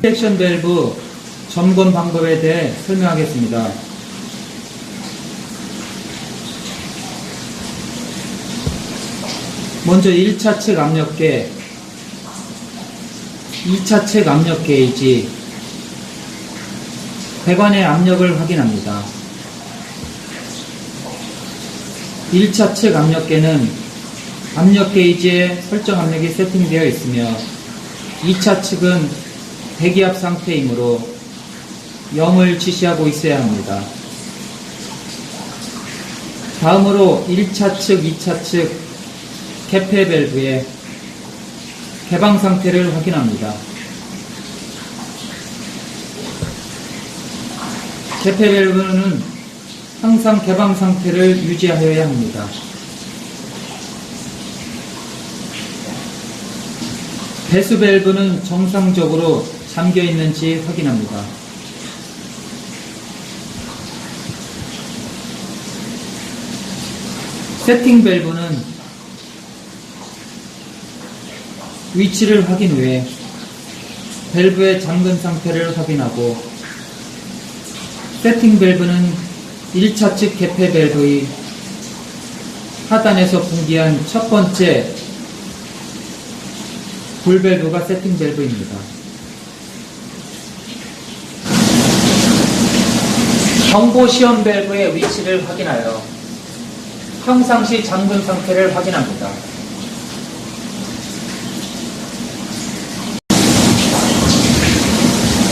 프렉션 밸브 점검 방법에 대해 설명하겠습니다. 먼저 1차 측 압력계, 2차 측 압력 게이지, 배관의 압력을 확인합니다. 1차 측 압력계는 압력 게이지에 설정 압력이 세팅되어 있으며 2차 측은 대기압 상태이므로 0을 지시하고 있어야 합니다. 다음으로 1차 측, 2차 측 개폐 밸브의 개방 상태를 확인합니다. 개폐 밸브는 항상 개방 상태를 유지하여야 합니다. 배수 밸브는 정상적으로 잠겨 있는지 확인합니다. 세팅 밸브는 위치를 확인 후에 밸브의 잠근 상태를 확인하고 세팅 밸브는 1차 측 개폐 밸브의 하단에서 분기한 첫 번째 불 밸브가 세팅 밸브입니다. 경보 시험 밸브의 위치를 확인하여 평상시 잠근 상태를 확인합니다.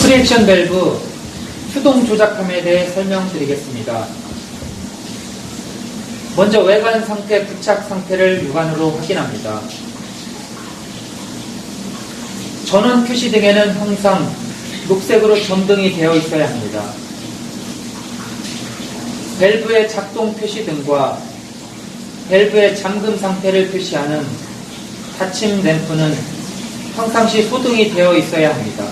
프리액션 밸브 수동 조작함에 대해 설명드리겠습니다. 먼저 외관 상태, 부착 상태를 육안으로 확인합니다. 전원 표시 등에는 항상 녹색으로 점등이 되어 있어야 합니다. 밸브의 작동 표시 등과 밸브의 잠금 상태를 표시하는 닫힘 램프는 평상시 소등이 되어 있어야 합니다.